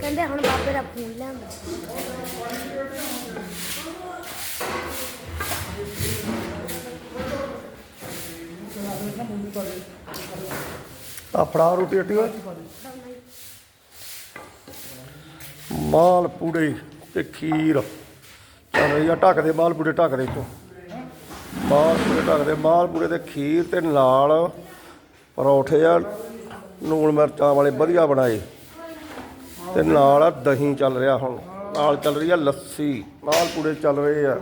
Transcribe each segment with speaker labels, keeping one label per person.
Speaker 1: ਕਹਿੰਦੇ ਹੁਣ ਬਾਬੇ ਦਾ ਫੋਨ ਲਿਆਂਦਾ।
Speaker 2: ਆ ਫੜਾ ਰੋਟੀ ਰੋਟੀ ਓਏ। ਮਾਲ ਪੂੜੇ ਤੇ ਖੀਰ। ਚੱਲ ਰਹੀ ਆ ਢੱਕਦੇ ਮਾਲ ਪੂੜੇ ਢੱਕ ਦੇ ਮਾਲ ਪੂੜੇ ਢੱਕਦੇ ਮਾਲ ਪੂੜੇ ਤੇ ਖੀਰ ਤੇ ਨਾਲ ਪਰੌਠੇ ਆ ਨੂਣ ਮਿਰਚਾਂ ਵਾਲੇ ਵਧੀਆ ਬਣਾਏ। ਤੇ ਨਾਲ ਦਹੀਂ ਚੱਲ ਰਿਹਾ ਹੁਣ, ਨਾਲ ਚੱਲ ਰਹੀ ਆ ਲੱਸੀ, ਮਾਲ ਪੂੜੇ ਚੱਲ ਰਹੇ ਆ।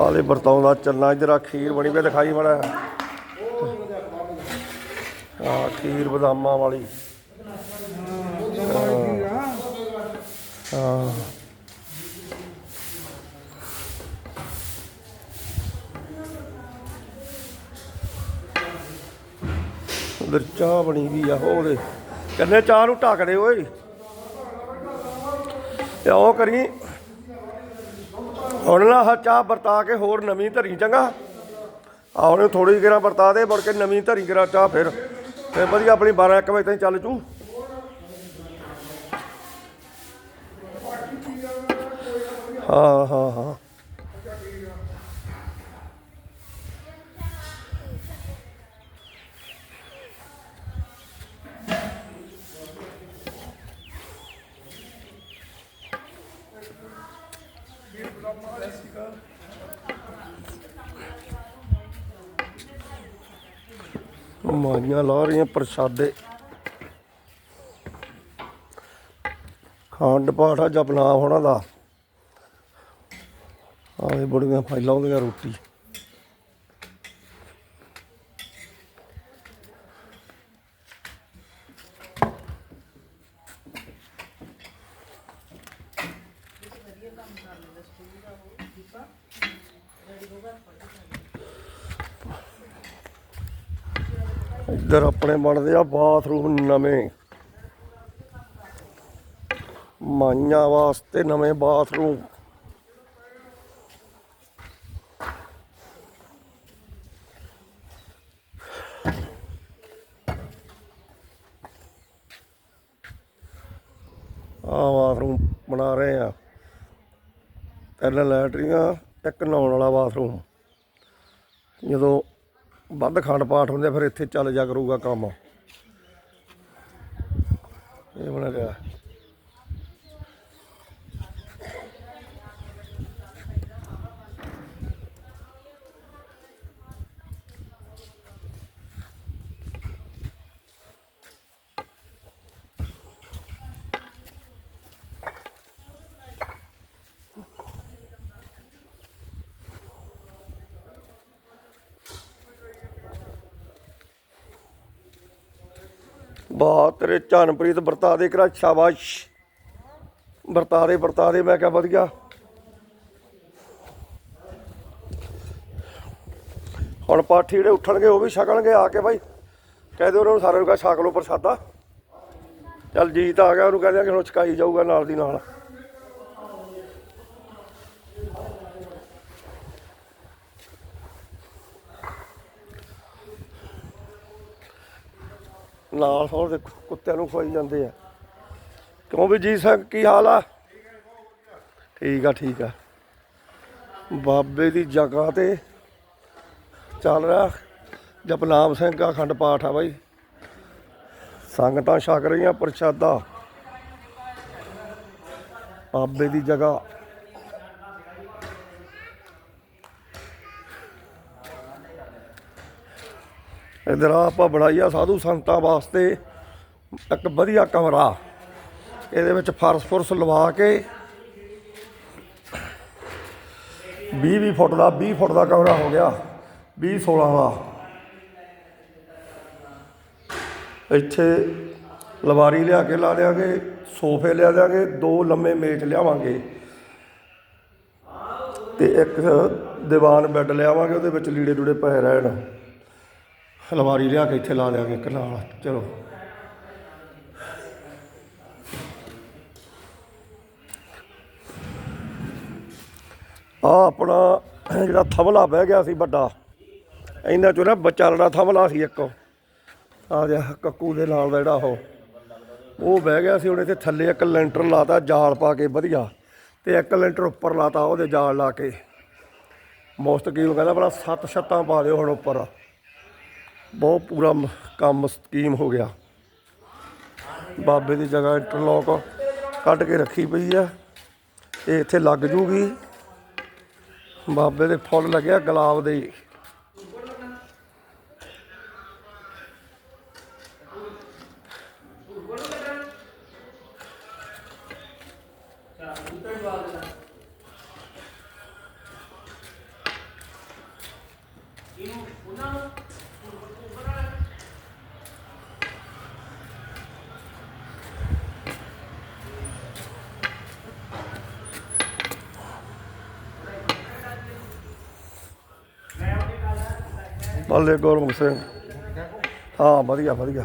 Speaker 2: ਆਲੇ ਵਰਤਾਉਂ ਦਾ ਚੱਲਣਾ, ਇਧਰ ਆ ਖੀਰ ਬਣੀ ਵੀ ਦਿਖਾਈ ਮੜਾ ਆ ਖੀਰ ਬਦਾਮਾਂ ਵਾਲੀ। ਉਧਰ ਚਾਹ ਬਣੀ ਵੀ ਆ ਉਹਦੇ ਕੰਨੇ ਚਾਹ ਨੂੰ ਢੱਕ ਦੇ ਓਏ। ਤੇ ਉਹ ਕਰੀ। ਹੁਣ ਨਾ ਆਹ ਚਾਹ ਵਰਤਾ ਕੇ ਹੋਰ ਨਵੀਂ ਧਰੀ ਚੰਗਾ। ਆ ਥੋੜੀ ਜਿਹੀ ਵਰਤਾ ਦੇ, ਮੁੜ ਕੇ ਨਵੀਂ ਧਰੀ ਕਰਾ ਚਾਹ ਫਿਰ। ਫਿਰ ਵਧੀਆ ਆਪਣੀ 12 1 ਵਜੇ ਤਾਈਂ ਚੱਲ ਜੂ। ਹਾਂ ਹਾਂ ਹਾਂ ਮਾਈਆਂ ਲਾ ਰਹੀਆਂ ਪ੍ਰਸ਼ਾਦੇ। ਖੰਡ ਪਾਠਾ ਜਪਨਾਮ ਹੋਣਾ ਦਾ। ਆਵੇ ਬੜੀਆਂ ਫਾਈਲਾਂ ਉਹਦੀਆਂ ਰੋਟੀ। ਇੱਧਰ ਆਪਣੇ ਬਣਦੇ ਆ ਬਾਥਰੂਮ ਨਵੇਂ। ਮਾਈਆਂ ਵਾਸਤੇ ਨਵੇਂ ਬਾਥਰੂਮ। ਆ ਬਾਥਰੂਮ ਬਣਾ ਰਹੇ ਆ। ਪਹਿਲਾਂ ਲੈਟਰੀਆਂ ਇੱਕ ਨਹਾਉਣ ਵਾਲਾ ਬਾਥਰੂਮ। ਜਦੋਂ ਵੱਧ ਖੰਡ ਪਾਠ ਹੁੰਦੇ ਆ, ਫਿਰ ਇੱਥੇ ਚੱਲ ਜਾ ਕਰੂਗਾ ਕੰਮ। ਇਹ ਬਣਾ ਰਿਹਾ ਬਾ ਤੇਰੇ ਚੰਨਪ੍ਰੀਤ ਵਰਤਾ ਦੇ ਕਰਾ, ਸ਼ਾਬਾਸ਼। ਵਰਤਾ ਦੇ ਵਰਤਾ ਦੇ ਮੈਂ ਕਿਹਾ ਵਧੀਆ। ਹੁਣ ਪਾਠੀ ਜਿਹੜੇ ਉੱਠਣਗੇ, ਉਹ ਵੀ ਛਕਣਗੇ, ਆ ਕੇ ਬਾਈ। ਕਹਿ ਦਿਓ ਉਹਨਾਂ ਨੂੰ ਸਾਰਿਆਂ ਨੂੰ ਕਹਾ, ਛਕ ਲਓ ਪ੍ਰਸਾਦਾ। ਚੱਲ ਜੀਤ ਆ ਗਿਆ, ਉਹਨੂੰ ਕਹਿੰਦੇ ਕਿ ਹੁਣ ਛਕਾਈ ਜਾਊਗਾ ਨਾਲ ਦੀ ਨਾਲ। ਨਾਲ ਹੋਰ ਦੇ ਕੁੱਤਿਆਂ ਨੂੰ ਖਵਾਈ ਜਾਂਦੇ ਆ। ਕਿਉਂ ਵੀ ਜੀ ਸਿੰਘ ਕੀ ਹਾਲ ਆ? ਠੀਕ ਆ ਠੀਕ ਆ। ਬਾਬੇ ਦੀ ਜਗ੍ਹਾ ਤੇ ਚੱਲ ਰਿਹਾ ਜਪਨਾਮ ਸਿੰਘ ਦਾ ਅਖੰਡ ਪਾਠ ਆ ਬਾਈ। ਸੰਗਤਾਂ ਛਕ ਰਹੀਆਂ ਪ੍ਰਸ਼ਾਦਾ। ਬਾਬੇ ਦੀ ਜਗ੍ਹਾ। ਇਧਰ ਆਪਾਂ ਬਣਾਈ ਸਾਧੂ ਸੰਤਾਂ ਵਾਸਤੇ ਇੱਕ ਵਧੀਆ ਕਮਰਾ। ਇਹਦੇ ਵਿੱਚ ਫਰਸ਼ ਫੁਰਸ਼ ਲਵਾ ਕੇ 20 20 ਫੁੱਟ ਦਾ 20 ਫੁੱਟ ਦਾ ਕਮਰਾ ਹੋ ਗਿਆ 20 16 ਦਾ। ਇੱਥੇ ਲਵਾਰੀ ਲਿਆ ਕੇ ਲਾ ਦਿਆਂਗੇ, ਸੋਫੇ ਲਿਆ ਦਿਆਂਗੇ, ਦੋ ਲੰਮੇ ਮੇਜ਼ ਲਿਆਵਾਂਗੇ। ਤੇ ਇੱਕ ਦੀਵਾਨ ਬੈੱਡ ਲਿਆਵਾਂਗੇ, ਉਹਦੇ ਵਿੱਚ ਲੀੜੇ ਲੂੜੇ ਪਏ ਰਹਿਣ। ਸਲਵਾਰੀ ਲਿਆ ਕੇ ਇੱਥੇ ਲਾ ਲਿਆ ਦਿਆਂਗੇ ਕਨਾਲ ਚਲੋ।
Speaker 3: ਆ ਆਪਣਾ ਜਿਹੜਾ ਥਵਲਾ ਬਹਿ ਗਿਆ ਸੀ ਵੱਡਾ, ਇਹਨਾਂ ਚੋਂ ਨਾ ਬੱਚਾ ਲੜਾ ਥਵਲਾ ਸੀ ਇੱਕ। ਆ ਜਾ ਕੱਕੂ ਦੇ ਨਾਲ ਦਾ ਜਿਹੜਾ ਉਹ। ਉਹ ਬਹਿ ਗਿਆ ਸੀ, ਉਹਨੇ ਤੇ ਥੱਲੇ ਇੱਕ ਲੈਂਟਰ ਲਾਤਾ, ਜਾਲ ਪਾ ਕੇ ਵਧੀਆ। ਤੇ ਇੱਕ ਲੈਂਟਰ ਉੱਪਰ ਲਾਤਾ, ਉਹਦੇ ਜਾਲ ਲਾ ਕੇ। ਮੁਸਤ ਕੀ ਉਹ ਕਹਿੰਦਾ ਬੜਾ ਸੱਤ ਛੱਤਾਂ ਪਾ ਦਿਓ ਹੁਣ ਉੱਪਰ। ਬਹੁਤ ਪੂਰਾ ਮ- ਕੰਮ ਸਕੀਮ ਹੋ ਗਿਆ। ਬਾਬੇ ਦੀ ਜਗ੍ਹਾ ਇੰਟਰਲੋਕ ਕੱਢ ਕੇ ਰੱਖੀ ਪਈ ਆ। ਇਹ ਇੱਥੇ ਲੱਗ ਜੂਗੀ। ਬਾਬੇ ਦੇ ਫੁੱਲ ਲੱਗਿਆ ਗੁਲਾਬ ਦੇ। ਬੱਲੇ ਗੁਰਮੁਖ ਸਿੰਘ। ਹਾਂ, ਵਧੀਆ ਵਧੀਆ।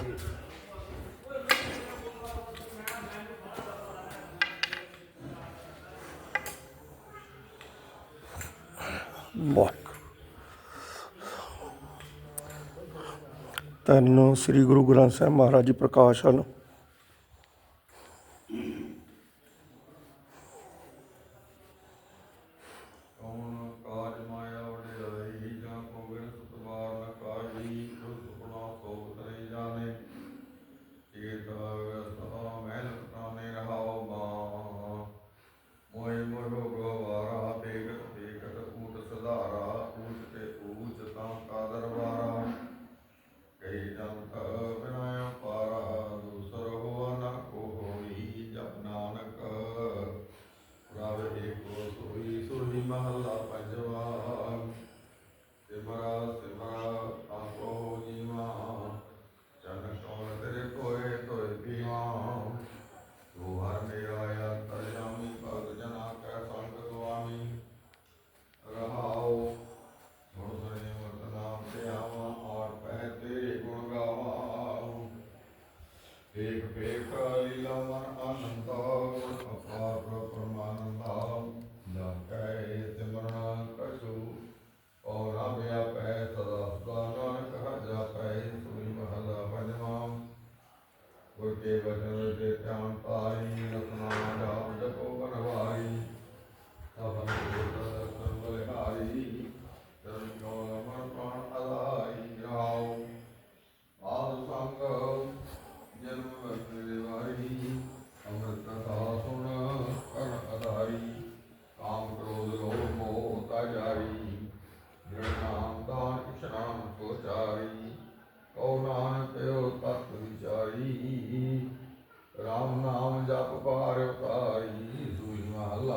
Speaker 3: ਵਾਹ। ਤੈਨੂੰ ਸ੍ਰੀ ਗੁਰੂ ਗ੍ਰੰਥ ਸਾਹਿਬ ਮਹਾਰਾਜ ਜੀ ਪ੍ਰਕਾਸ਼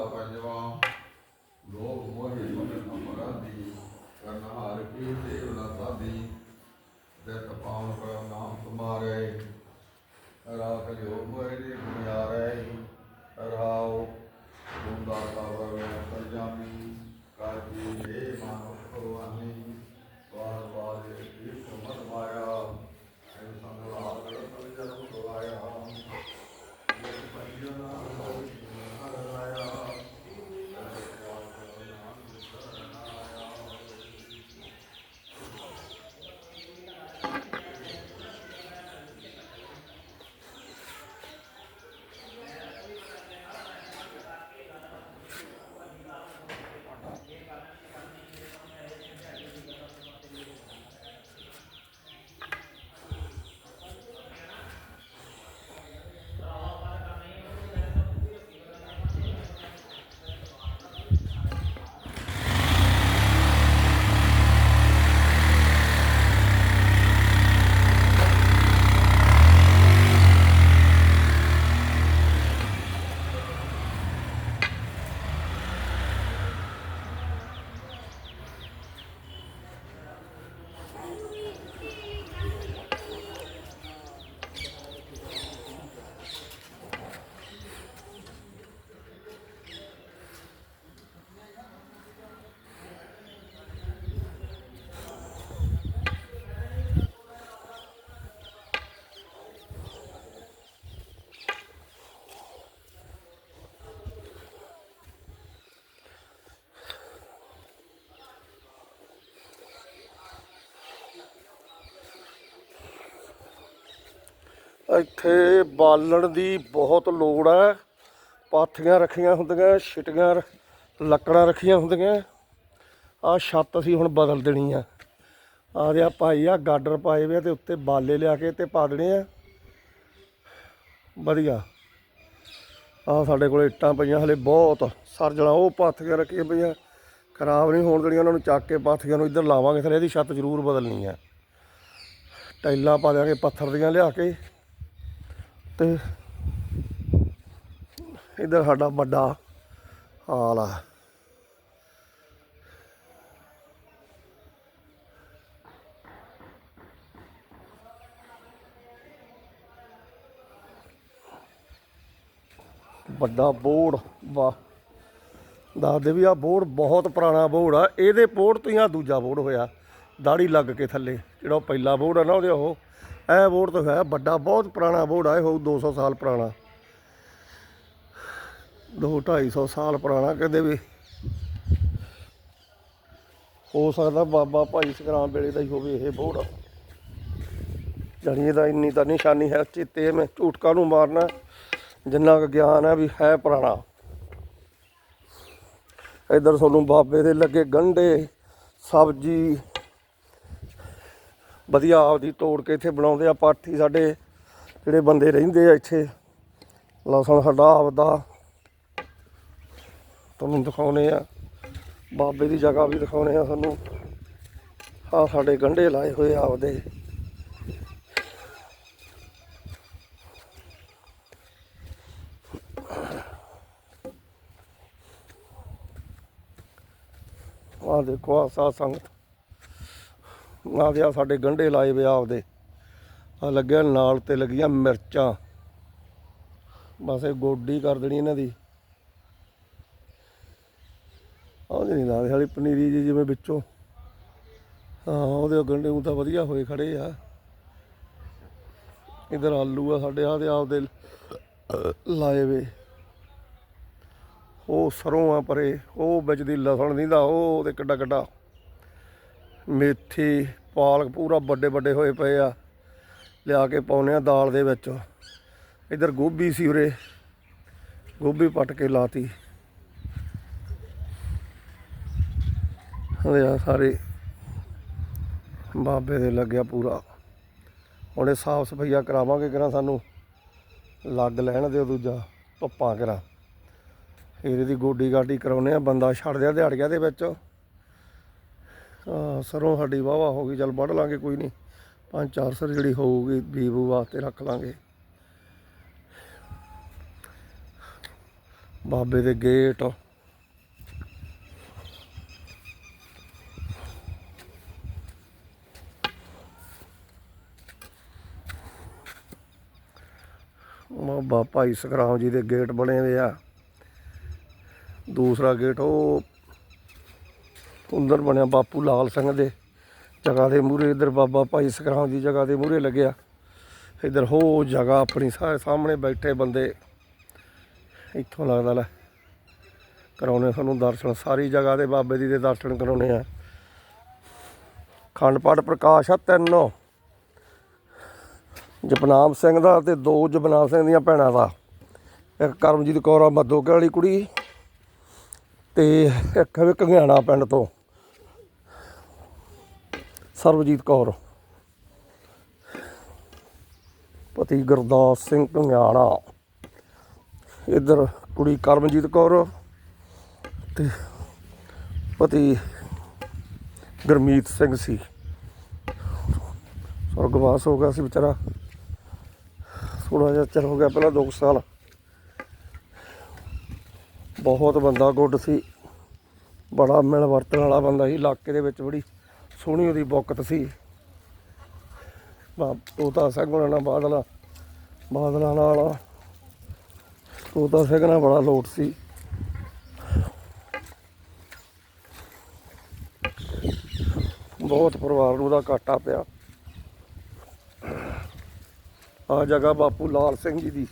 Speaker 4: ਮਹੱਲਾ ਪੰਜਵਾ ਲੋਭ ਮੋਹਿ ਮਨ ਅਪਰਾਧੀ ਕਰਨ ਹਾਰ ਕੀ ਦੇਵ ਨਾ ਸਾਧੀ ਦਤ ਪਾਉਨ ਕਰ ਨਾਮ ਤੁਮਾਰੇ ਰਾਖ ਲਿਓ ਮੋਹਿ ਦੇ ਗੁਣਿਆਰੇ ਰਾਉ ਗੁੰਦਾ ਤਾਵਰ ਕਰ ਜਾਮੀ ਕਾਜੀ ਦੇ ਮਾਨੋ ਭਗਵਾਨੀ ਵਾਰ ਵਾਰ ਇਹ ਸਮਤ ਮਾਇਆ ਇਹ ਸੰਗਲਾਪ ਕਰ ਸਭ ਜਨਮ ਗਵਾਇਆ ਇਹ ਪੰਜਨਾ
Speaker 2: ਇੱਥੇ ਬਾਲਣ ਦੀ ਬਹੁਤ ਲੋੜ ਹੈ। ਪਾਥੀਆਂ ਰੱਖੀਆਂ ਹੁੰਦੀਆਂ, ਛਿਟੀਆਂ ਰ- ਲੱਕੜਾਂ ਰੱਖੀਆਂ ਹੁੰਦੀਆਂ। ਆ ਛੱਤ ਅਸੀਂ ਹੁਣ ਬਦਲ ਦੇਣੀ ਆ। ਆ ਰਿਹਾ ਭਾਈ ਆ ਗਾਡਰ ਪਾਏ ਵੇ ਆ ਤੇ ਉੱਤੇ ਬਾਲੇ ਲਿਆ ਕੇ ਤੇ ਪਾ ਦੇਣੇ ਆ। ਵਧੀਆ। ਆ ਸਾਡੇ ਕੋਲ ਇੱਟਾਂ ਪਈਆਂ ਹਲੇ ਬਹੁਤ। ਸਰਜਣਾ ਉਹ ਪਾਥੀਆਂ ਰੱਖੀਆਂ ਪਈਆਂ। ਖਰਾਬ ਨਹੀਂ ਹੋਣ ਦੇਣੀਆਂ, ਉਹਨਾਂ ਨੂੰ ਚੱਕ ਕੇ ਪਾਥੀਆਂ ਨੂੰ ਇੱਧਰ ਲਾਵਾਂਗੇ। ਥਲੇ ਇਹਦੀ ਛੱਤ ਜ਼ਰੂਰ ਬਦਲਣੀ ਆ। ਟਾਈਲਾਂ ਪਾ ਦਿਆਂਗੇ, ਪੱਥਰ ਦੀਆਂ ਲਿਆ ਕੇ। ਤੇ ਇੱਧਰ ਸਾਡਾ ਵੱਡਾ ਹਾਲ ਆ। ਵੱਡਾ ਬੋਰਡ, ਵਾਹ। ਦੱਸਦੇ ਵੀ ਆ ਬੋਰਡ ਬਹੁਤ ਪੁਰਾਣਾ ਬੋਰਡ ਆ। ਇਹਦੇ ਬੋਰਡ ਤੋਂ ਹੀ ਆ ਦੂਜਾ ਬੋਰਡ ਹੋਇਆ। ਦਾੜੀ ਲੱਗ ਕੇ ਥੱਲੇ। ਜਿਹੜਾ ਉਹ ਪਹਿਲਾ ਬੋਰਡ ਆ ਨਾ ਉਹਦੇ ਉਹ ਇਹ ਬੋਰਡ ਤਾਂ ਹੈ ਵੱਡਾ, ਬਹੁਤ ਪੁਰਾਣਾ ਬੋਰਡ ਆ, ਇਹ ਹੋਊ 200 ਸਾਲ ਪੁਰਾਣਾ। 2 250 ਸਾਲ ਪੁਰਾਣਾ ਕਹਿੰਦੇ ਵੀ। ਹੋ ਸਕਦਾ ਬਾਬਾ ਭਾਈ ਸੰਗਰਾਮ ਵੇਲੇ ਦਾ ਹੀ ਹੋਵੇ ਇਹ ਬੋਰਡ। ਜਾਣੀ ਇਹਦਾ ਇੰਨੀ ਤਾਂ ਨਿਸ਼ਾਨੀ ਹੈ ਚਿੱਤੇ ਮੈਂ ਝੂਟਕਾ ਨੂੰ ਮਾਰਨਾ, ਜਿੰਨਾ ਕੁ ਗਿਆਨ ਹੈ ਵੀ ਹੈ ਪੁਰਾਣਾ। ਇਧਰ ਤੁਹਾਨੂੰ ਬਾਬੇ ਦੇ ਲੱਗੇ ਗੰਢੇ, ਸਬਜ਼ੀ ਵਧੀਆ ਆਪਦੀ ਤੋੜ ਕੇ ਇੱਥੇ ਬਣਾਉਂਦੇ ਆ, ਪਾਠੀ ਸਾਡੇ ਜਿਹੜੇ ਬੰਦੇ ਰਹਿੰਦੇ ਆ ਇੱਥੇ। ਲਸਣ ਸਾਡਾ ਆਪਦਾ ਤੁਹਾਨੂੰ ਦਿਖਾਉਨੇ ਆ, ਬਾਬੇ ਦੀ ਜਗ੍ਹਾ ਵੀ ਦਿਖਾਉਨੇ ਆ ਸਾਨੂੰ। ਆ ਸਾਡੇ ਗੰਢੇ ਲਾਏ ਹੋਏ ਆਪਦੇ। ਆ ਦੇਖੋ ਆ ਸਾਧ ਸੰਗਤ। ਆ ਦੇ ਆ ਸਾਡੇ ਗੰਢੇ ਲਾਏ ਵੇ ਆਪਦੇ। ਆ ਲੱਗਿਆ ਨਾਲ ਤੇ ਲੱਗੀਆਂ ਮਿਰਚਾਂ। ਬਸ ਇਹ ਗੋਡੀ ਕਰ ਦੇਣੀ ਇਹਨਾਂ ਦੀ। ਆਹ ਨਹੀਂ ਲਾਦੇ ਵਾਲੀ ਪਨੀਰੀ ਜੀ ਜਿਵੇਂ ਵਿੱਚੋਂ। ਹਾਂ, ਉਹਦੇ ਗੰਢੇ ਉਹ ਤਾਂ ਵਧੀਆ ਹੋਏ ਖੜੇ ਆ। ਇਧਰ ਆਲੂ ਆ ਸਾਡੇ ਆ ਤੇ ਆਪਦੇ ਲਾਏ ਵੇ। ਉਹ ਸਰੋਂ ਆ ਪਰੇ, ਉਹ ਵਿੱਚ ਦੀ ਲਸਣ ਦੀ ਦਾ, ਉਹ ਉਹਦੇ ਕਿੱਡਾ ਕਿੱਡਾ ਮੇਥੀ, ਪਾਲਕ ਪੂਰਾ ਵੱਡੇ ਵੱਡੇ ਹੋਏ ਪਏ ਆ। ਲਿਆ ਕੇ ਪਾਉਨੇ ਆ ਦਾਲ ਦੇ ਵਿੱਚ। ਇਧਰ ਗੋਭੀ ਸੀ ਉਰੇ। ਗੋਭੀ ਪੱਟ ਕੇ ਲਾਤੀ। ਉਹਦੇ ਆ ਸਾਰੇ ਬਾਬੇ ਦੇ ਲੱਗਿਆ ਪੂਰਾ। ਉਹਨੇ ਸਾਫ਼ ਸਫਾਈਆ ਕਰਾਵਾਂਗੇ ਕਿਰਾਂ ਸਾਨੂੰ ਲੱਗ ਲੈਣ ਦਿਓ ਦੂਜਾ, ਧੁੱਪਾਂ ਕਿਰਾਂ ਫਿਰ ਇਹਦੀ ਗੋਡੀ ਗਾਡੀ ਕਰਾਉਨੇ ਆ, ਬੰਦਾ ਛੱਡ ਦਿਆ ਦਿਹਾੜੀਆਂ ਦੇ ਵਿੱਚ। ਸਰੋਂ ਸਾਡੀ ਵਾਵਾ ਹੋ ਗਈ, ਚੱਲ ਵੱਢ ਲਾਂਗੇ ਕੋਈ ਨਹੀਂ। ਪੰਜ ਚਾਰ ਸਰ ਜਿਹੜੀ ਹੋਊਗੀ, ਬੀਬੂ ਵਾਸਤੇ ਰੱਖ ਲਾਂਗੇ। ਬਾਬੇ ਦੇ ਗੇਟ। ਬਾਬਾ ਭਾਈ ਸਖਰਾਮ ਜੀ ਦੇ ਗੇਟ ਬਣੇ ਹੋਏ ਆ। ਦੂਸਰਾ ਗੇਟ ਉਹ ਅੰਦਰ ਬਣਿਆ ਬਾਪੂ ਲਾਲ ਸਿੰਘ ਦੇ। ਜਗ੍ਹਾ ਦੇ ਮੂਹਰੇ ਇੱਧਰ ਬਾਬਾ ਭਾਈ ਸਖਰਾਮ ਦੀ ਜਗ੍ਹਾ ਦੇ ਮੂਹਰੇ ਲੱਗਿਆ। ਇੱਧਰ ਹੋ ਜਗ੍ਹਾ ਆਪਣੀ ਸਾਰੇ ਸਾਹਮਣੇ ਬੈਠੇ ਬੰਦੇ। ਇੱਥੋਂ ਲੱਗਦਾ ਲੈ, ਕਰਾਉਣੇ ਸਾਨੂੰ ਦਰਸ਼ਨ। ਸਾਰੀ ਜਗ੍ਹਾ ਦੇ ਬਾਬੇ ਦੀ ਦੇ ਦਰਸ਼ਨ ਕਰਾਉਣੇ ਆ। ਖੰਡ ਪਾਠ ਪ੍ਰਕਾਸ਼ ਆ ਤਿੰਨ। ਜਪਨਾਮ ਸਿੰਘ ਦਾ ਤੇ ਦੋ ਜਪਨਾਮ ਸਿੰਘ ਦੀਆਂ ਭੈਣਾਂ ਦਾ। ਇੱਕ ਕਰਮਜੀਤ ਕੌਰ ਆ ਮੱਦੋਕੇ ਵਾਲੀ ਕੁੜੀ ਤੇ ਇੱਕ ਵੀ ਘੰਗਿਆਣਾ ਪਿੰਡ ਤੋਂ। ਸਰਬਜੀਤ ਕੌਰ। ਪਤੀ ਗੁਰਦਾਸ ਸਿੰਘ ਕੰਗਿਆਣਾ ਇੱਧਰ ਕੁੜੀ ਕਰਮਜੀਤ ਕੌਰ ਤੇ ਪਤੀ ਗੁਰਮੀਤ ਸਿੰਘ ਸੀ। ਸੁਰਗਵਾਸ ਹੋ ਗਿਆ ਸੀ ਵਿਚਾਰਾ। ਥੋੜਾ ਜਿਹਾ ਚਿਰ ਹੋ ਗਿਆ ਪਹਿਲਾਂ 2 ਸਾਲ। ਬਹੁਤ ਬੰਦਾ ਗੁੱਡ ਸੀ। ਬੜਾ ਮਿਲ ਵਰਤਣ ਵਾਲਾ ਬੰਦਾ ਸੀ, ਇਲਾਕੇ ਦੇ ਵਿੱਚ ਬੜੀ ਸੋਹਣੀ ਉਹਦੀ ਬੁੱਕਤ ਸੀ। ਬਾ ਤੋਤਾ ਸਿੰਘ ਹੋਣਾ ਨਾਲ ਬਾਦਲਾ, ਬਾਦਲਾਂ ਨਾਲ ਤੋਤਾ ਸਿੰਘ ਨਾਲ ਬੜਾ ਲੋਟ ਸੀ। ਬਹੁਤ ਪਰਿਵਾਰ ਨੂੰ ਉਹਦਾ ਘਾਟਾ ਪਿਆ। ਆ ਜਗ੍ਹਾ ਬਾਪੂ ਲਾਲ ਸਿੰਘ ਜੀ ਦੀ।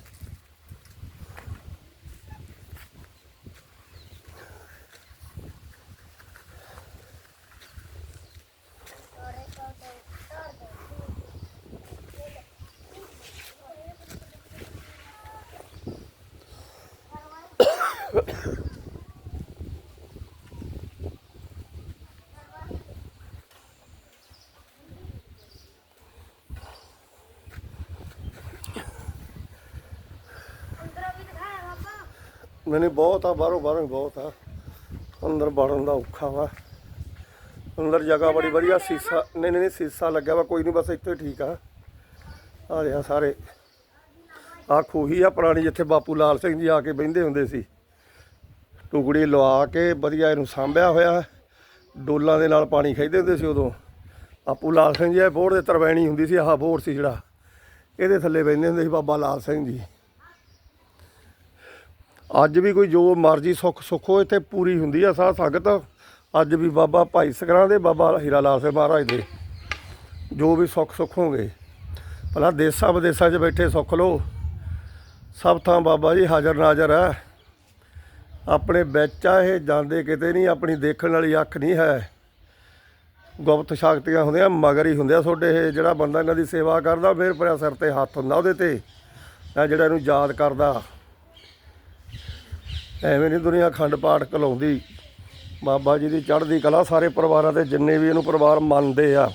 Speaker 2: ਨਹੀਂ ਨਹੀਂ ਬਹੁਤ ਆ ਬਾਹਰੋਂ ਬਾਹਰੋਂ ਹੀ ਬਹੁਤ ਆ। ਅੰਦਰ ਵੜਨ ਦਾ ਔਖਾ ਵਾ। ਅੰਦਰ ਜਗ੍ਹਾ ਬੜੀ ਵਧੀਆ ਸੀਸਾ ਨਹੀਂ ਨਹੀਂ ਨਹੀਂ, ਸੀਸਾ ਲੱਗਿਆ ਵਾ ਕੋਈ ਨਹੀਂ ਬਸ ਇੱਥੇ ਠੀਕ ਆ। ਆ ਰਿਹਾ ਸਾਰੇ। ਆ ਖੂਹੀ ਆ ਪੁਰਾਣੀ ਜਿੱਥੇ ਬਾਪੂ ਲਾਲ ਸਿੰਘ ਜੀ ਆ ਕੇ ਬਹਿੰਦੇ ਹੁੰਦੇ ਸੀ। ਟੁਕੜੀ ਲਵਾ ਕੇ ਵਧੀਆ ਇਹਨੂੰ ਸਾਂਭਿਆ ਹੋਇਆ। ਡੋਲਾਂ ਦੇ ਨਾਲ ਪਾਣੀ ਖਿੱਚਦੇ ਹੁੰਦੇ ਸੀ ਉਦੋਂ। ਬਾਪੂ ਲਾਲ ਸਿੰਘ ਜੀ ਇਹ ਬੋੜ ਦੇ ਤਰਵੈਣੀ ਹੁੰਦੀ ਸੀ ਆਹ ਬੋੜ ਸੀ ਜਿਹੜਾ। ਇਹਦੇ ਥੱਲੇ ਬਹਿੰਦੇ ਹੁੰਦੇ ਸੀ ਬਾਬਾ ਲਾਲ ਸਿੰਘ ਜੀ। ਅੱਜ ਵੀ ਕੋਈ ਜੋ ਮਰਜ਼ੀ ਸੁੱਖ ਸੁੱਖੋ ਇੱਥੇ ਪੂਰੀ ਹੁੰਦੀ ਆ ਸਾਧ ਸੰਗਤ। ਅੱਜ ਵੀ ਬਾਬਾ ਭਾਈ ਸਗਰਾਂ ਦੇ, ਬਾਬਾ ਹੀਰਾ ਲਾਲ ਸਿੰਘ ਮਹਾਰਾਜ ਦੇ। ਜੋ ਵੀ ਸੁੱਖ ਸੁੱਖ ਹੋਗੇ ਭਲਾ ਦੇਸਾਂ ਵਿਦੇਸਾਂ 'ਚ ਬੈਠੇ ਸੁੱਖ ਲੋ ਸਭ ਥਾਂ ਬਾਬਾ ਜੀ ਹਾਜ਼ਰ ਨਾਜ਼ਰ ਹੈ ਆਪਣੇ ਵਿੱਚ ਆ ਇਹ, ਜਾਂਦੇ ਕਿਤੇ ਨਹੀਂ, ਆਪਣੀ ਦੇਖਣ ਵਾਲੀ ਅੱਖ ਨਹੀਂ ਹੈ। ਗੁਪਤ ਸ਼ਕਤੀਆਂ ਹੁੰਦੀਆਂ, ਮਗਰ ਹੀ ਹੁੰਦੇ ਆ ਤੁਹਾਡੇ ਇਹ। ਜਿਹੜਾ ਬੰਦਾ ਇਹਨਾਂ ਦੀ ਸੇਵਾ ਕਰਦਾ, ਫਿਰ ਪਰਿਆ ਸਿਰ ਤੇ ਹੱਥ ਹੁੰਦਾ ਉਹਦੇ ਤੇ। ਇਹ ਜਿਹੜਾ ਇਹਨੂੰ ਯਾਦ ਕਰਦਾ। ਐਵੇਂ ਨਹੀਂ ਦੁਨੀਆ ਖੰਡ ਪਾਠ ਕਲਾਉਂਦੀ। ਬਾਬਾ ਜੀ ਦੀ ਚੜ੍ਹਦੀ ਕਲਾ ਸਾਰੇ ਪਰਿਵਾਰਾਂ ਤੇ ਜਿੰਨੇ ਵੀ ਇਹਨੂੰ ਪਰਿਵਾਰ ਮੰਨਦੇ ਆ।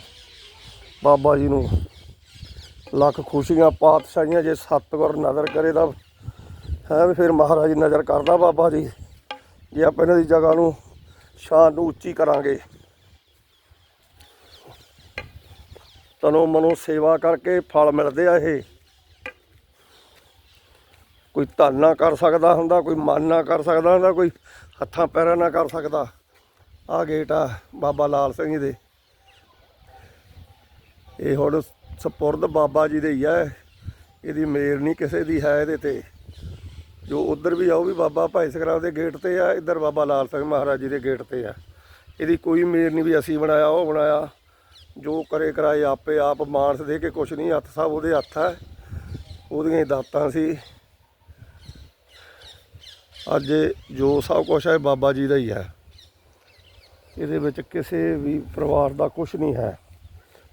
Speaker 2: ਬਾਬਾ ਜੀ ਨੂੰ ਲੱਖ ਖੁਸ਼ੀਆਂ, ਪਾਤਸ਼ਾਹੀਆਂ ਜੇ ਸਤਿਗੁਰ ਨਜ਼ਰ ਕਰੇ ਤਾਂ ਹੈ ਵੀ ਫਿਰ ਮਹਾਰਾਜ ਨਜ਼ਰ ਕਰਦਾ ਬਾਬਾ ਜੀ। ਜੇ ਆਪਾਂ ਇਹਨਾਂ ਦੀ ਜਗ੍ਹਾ ਨੂੰ ਸ਼ਾਨ ਨੂੰ ਉੱਚੀ ਕਰਾਂਗੇ। ਤਨੋਂ ਮਨੋਂ ਸੇਵਾ ਕਰਕੇ ਫਲ ਮਿਲਦੇ ਆ ਇਹ। ਕੋਈ ਧਨ ਨਾ ਕਰ ਸਕਦਾ ਹੁੰਦਾ, ਕੋਈ ਮਨ ਨਾ ਕਰ ਸਕਦਾ ਹੁੰਦਾ, ਕੋਈ ਹੱਥਾਂ ਪੈਰਾਂ ਨਾ ਕਰ ਸਕਦਾ। ਆ ਗੇਟ ਆ ਬਾਬਾ ਲਾਲ ਸਿੰਘ ਜੀ ਦੇ। ਇਹ ਹੁਣ ਸਪੁਰਦ ਬਾਬਾ ਜੀ ਦੇ ਹੀ ਆ। ਇਹਦੀ ਮੇਰ ਨਹੀਂ ਕਿਸੇ ਦੀ ਹੈ ਇਹਦੇ ਤੇ। ਜੋ ਉਧਰ ਵੀ ਆ, ਉਹ ਵੀ ਬਾਬਾ ਭਾਈ ਸਗਰਾਮ ਦੇ ਗੇਟ ਤੇ ਆ, ਇੱਧਰ ਬਾਬਾ ਲਾਲ ਸਿੰਘ ਮਹਾਰਾਜ ਜੀ ਦੇ ਗੇਟ ਤੇ ਆ। ਇਹਦੀ ਕੋਈ ਮੇਰ ਨਹੀਂ ਵੀ ਅਸੀਂ ਬਣਾਇਆ, ਉਹ ਬਣਾਇਆ। ਜੋ ਕਰੇ ਕਰਾਏ ਆਪੇ ਆਪ ਮਾਨਸ ਦੇ ਕੇ ਕੁਛ ਨਹੀਂ, ਹੱਥ ਸਭ ਉਹਦੇ ਹੱਥ ਹੈ ਉਹਦੀਆਂ ਹੀ ਦਾਤਾਂ ਸੀ। ਅੱਜ ਜੋ ਸਭ ਕੁਛ ਹੈ, ਬਾਬਾ ਜੀ ਦਾ ਹੀ ਹੈ। ਇਹਦੇ ਵਿੱਚ ਕਿਸੇ ਵੀ ਪਰਿਵਾਰ ਦਾ ਕੁਛ ਨਹੀਂ ਹੈ।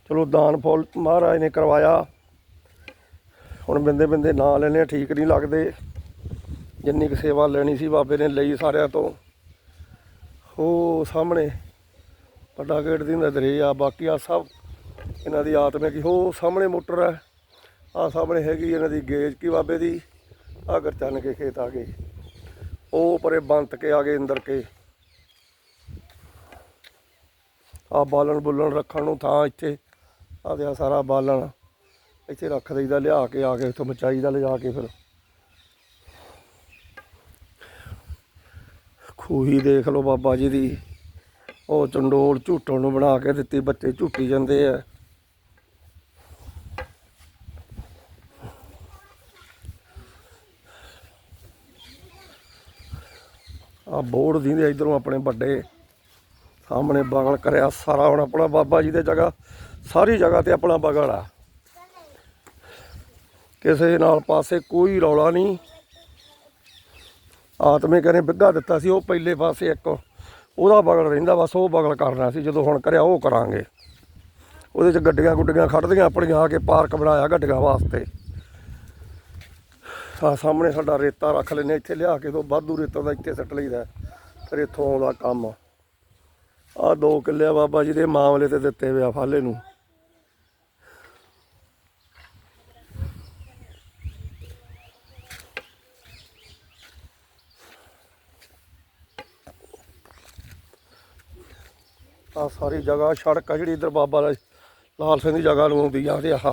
Speaker 2: ਚਲੋ, ਦਾਨ ਫੁੱਲ ਮਹਾਰਾਜ ਨੇ ਕਰਵਾਇਆ। ਹੁਣ ਬਿੰਦੇ ਬਿੰਦੇ ਨਾਂ ਲੈਣੇ ਠੀਕ ਨਹੀਂ ਲੱਗਦੇ। ਜਿੰਨੀ ਕੁ ਸੇਵਾ ਲੈਣੀ ਸੀ ਬਾਬੇ ਨੇ ਲਈ ਸਾਰਿਆਂ ਤੋਂ। ਉਹ ਸਾਹਮਣੇ ਵੱਡਾ ਗੇਟ ਦੀ ਨਜ਼ਰੇ ਆ, ਬਾਕੀ ਆ ਸਭ ਇਹਨਾਂ ਦੀ ਆਤਮਿਕ ਹੀ। ਉਹ ਸਾਹਮਣੇ ਮੋਟਰ ਹੈ। ਆ ਸਾਹਮਣੇ ਹੈਗੀ ਇਹਨਾਂ ਦੀ ਗੇਜ ਕੀ ਬਾਬੇ ਦੀ? ਆ ਗਰਚਨ ਕੇ ਖੇਤ ਆ ਗਏ। ਉਹ ਪਰੇ ਬੰਤ ਕੇ ਆ ਗਏ ਅੰਦਰ ਕੇ। ਆ ਬਾਲਣ ਬੁੱਲਣ ਰੱਖਣ ਨੂੰ ਥਾਂ ਇੱਥੇ। ਆ ਦਿਆ ਸਾਰਾ ਬਾਲਣ। ਇੱਥੇ ਰੱਖ ਦਈਦਾ, ਲਿਆ ਕੇ ਆ ਕੇ ਇੱਥੋਂ ਮਚਾਈ ਦਾ ਲਿਜਾ ਕੇ ਫਿਰ। ਖੂਹੀ ਦੇਖ ਲਓ ਬਾਬਾ ਜੀ ਦੀ। ਉਹ ਚੰਡੋਲ ਝੂਟਣ ਨੂੰ ਬਣਾ ਕੇ ਦਿੱਤੀ, ਬੱਚੇ ਝੂਟੀ ਜਾਂਦੇ ਆ। ਆ ਬੋਰਡ ਦੀਂਦੇ ਇਧਰੋਂ ਆਪਣੇ ਵੱਡੇ। ਸਾਹਮਣੇ ਬਗਲ ਕਰਿਆ ਸਾਰਾ ਹੁਣ ਆਪਣਾ ਬਾਬਾ ਜੀ ਦੇ ਜਗ੍ਹਾ, ਸਾਰੀ ਜਗ੍ਹਾ ਤੇ ਆਪਣਾ ਬਗਲ ਆ। ਕਿਸੇ ਨਾਲ ਪਾਸੇ ਕੋਈ ਰੌਲਾ ਨਹੀਂ। ਆਤਮੇ ਕਹਿੰਦੇ ਬਿੱਗਾ ਦਿੱਤਾ ਸੀ, ਉਹ ਪਹਿਲੇ ਪਾਸੇ ਇੱਕ, ਉਹਦਾ ਬਗਲ ਰਹਿੰਦਾ, ਬਸ ਉਹ ਬਗਲ ਕਰਨਾ ਸੀ, ਜਦੋਂ ਹੁਣ ਕਰਿਆ ਉਹ ਕਰਾਂਗੇ। ਉਹਦੇ ਚ ਗੱਡੀਆਂ ਗੁੱਡੀਆਂ ਖੜਦੀਆਂ ਆਪਣੀਆਂ ਆ ਕੇ ਪਾਰਕ ਬਣਾਇਆ ਗੱਡੀਆਂ ਵਾਸਤੇ। ਸਾਹਮਣੇ ਸਾਡਾ ਰੇਤਾ ਰੱਖ ਲੈਨੇ ਇੱਥੇ ਲਿਆ ਕੇ ਤੋਂ ਵਾਧੂ ਰੇਤਾ ਦਾ ਇੱਥੇ ਸੱਟ ਲਈਦਾ। ਫਿਰ ਇੱਥੋਂ ਆਉਂਦਾ ਕੰਮ ਆ। ਦੋ ਕਿੱਲੇ ਆ ਬਾਬਾ ਜੀ ਦੇ ਮਾਮਲੇ ਤੇ ਦਿੱਤੇ ਹੋਏ ਆ ਫਾਲੇ ਨੂੰ। ਆ ਸਾਰੀ ਜਗ੍ਹਾ ਸੜਕ ਆ ਜਿਹੜੀ ਇਧਰ ਬਾਬਾ ਲਾਲ ਸਿੰਘ ਦੀ ਜਗ੍ਹਾ ਨੂੰ ਆਉਂਦੀ ਆ ਤੇ ਆਹ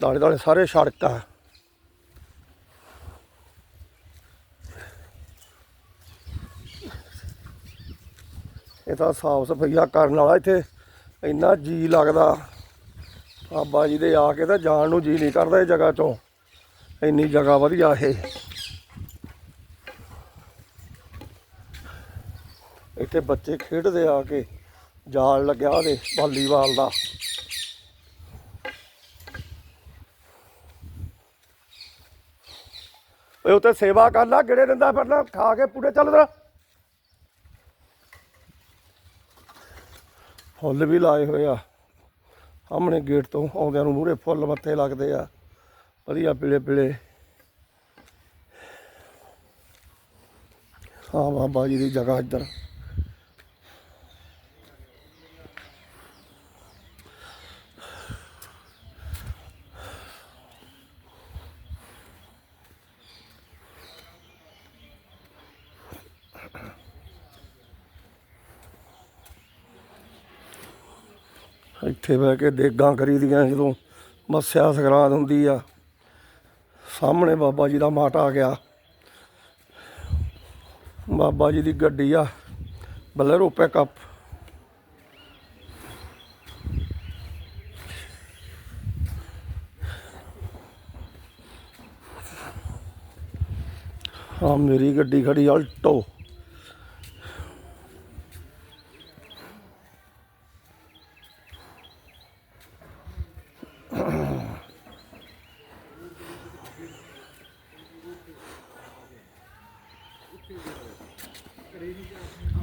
Speaker 2: ਦਾਲੇ ਦਾਲੇ ਸਾਰੇ ਸੜਕ ਆ। ਇਹ ਤਾਂ ਸਾਫ਼ ਸਫਾਈਆ ਕਰਨ ਵਾਲਾ ਇੱਥੇ, ਇੰਨਾ ਜੀ ਲੱਗਦਾ। ਬਾਬਾ ਜੀ ਦੇ ਆ ਕੇ ਤਾਂ ਜਾਣ ਨੂੰ ਜੀ ਨਹੀਂ ਕਰਦਾ ਇਹ ਜਗ੍ਹਾ ਚੋਂ। ਇੰਨੀ ਜਗ੍ਹਾ ਵਧੀਆ ਇਹ। ਇੱਥੇ ਬੱਚੇ ਖੇਡਦੇ ਆ ਕੇ ਜਾਲ ਲੱਗਿਆ ਉਹਦੇ, ਵਾਲੀਬਾਲ ਦਾ। ਓਏ ਉੱਤੇ ਸੇਵਾ ਕਰ ਲਾ, ਗੇੜੇ ਦਿੰਦਾ ਫਿਰਨਾ ਖਾ ਕੇ ਪੂਰੇ ਚੱਲ ਤੇਰਾ ਫੁੱਲ ਵੀ ਲਾਏ ਹੋਏ ਆ। ਸਾਹਮਣੇ ਗੇਟ ਤੋਂ ਆਉਂਦਿਆਂ ਨੂੰ ਮੂਹਰੇ ਫੁੱਲ ਮੱਥੇ ਲੱਗਦੇ ਆ। ਵਧੀਆ ਪੀਲੇ ਪੀਲੇ। ਹਾਂ ਬਾਬਾ ਜੀ ਦੀ ਜਗ੍ਹਾ ਇੱਧਰ। ਇੱਥੇ ਬਹਿ ਕੇ ਦੇਗਾਂ ਕਰੀਦੀਆਂ ਜਦੋਂ ਮੱਸਿਆ ਸੰਗਰਾਂਦ ਹੁੰਦੀ ਆ। ਸਾਹਮਣੇ ਬਾਬਾ ਜੀ ਦਾ ਮਾਟ ਆ ਗਿਆ। ਬਾਬਾ ਜੀ ਦੀ ਗੱਡੀ ਆ, ਬਲੈਰੋ ਪਿਕਅਪ। ਆ ਮੇਰੀ ਗੱਡੀ ਖੜੀ ਆਲਟੋ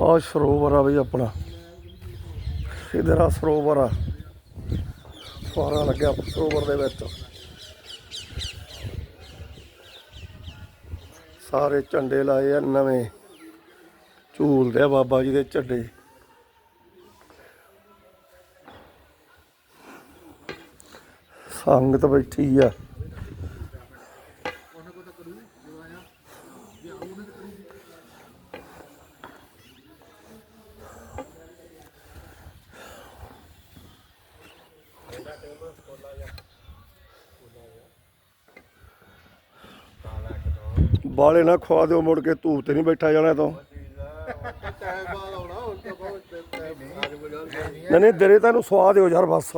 Speaker 2: ਆ ਸਰੋਵਰ ਆ ਬਈ ਆਪਣਾ। ਇਧਰ ਆ ਸਰੋਵਰ ਆ? ਫੁਆਰਾ ਲੱਗਿਆ ਸਰੋਵਰ ਦੇ ਵਿੱਚ। ਸਾਰੇ ਝੰਡੇ ਲਾਏ ਆ ਨਵੇਂ। ਝੂਲਦੇ ਆ ਬਾਬਾ ਜੀ ਦੇ ਝੰਡੇ। ਸੰਗਤ ਬੈਠੀ ਆ। ਬਾਲੇ ਨਾ ਖਵਾ ਦਿਓ ਮੁੜ ਕੇ ਧੂਪ ਤੇ ਨਹੀਂ ਬੈਠਾ ਜਾਣਾ ਤੋਂ। ਨਹੀਂ ਨਹੀਂ ਦਰੇ ਤੁਹਾਨੂੰ ਸਵਾ ਦਿਓ ਯਾਰ ਬਸ।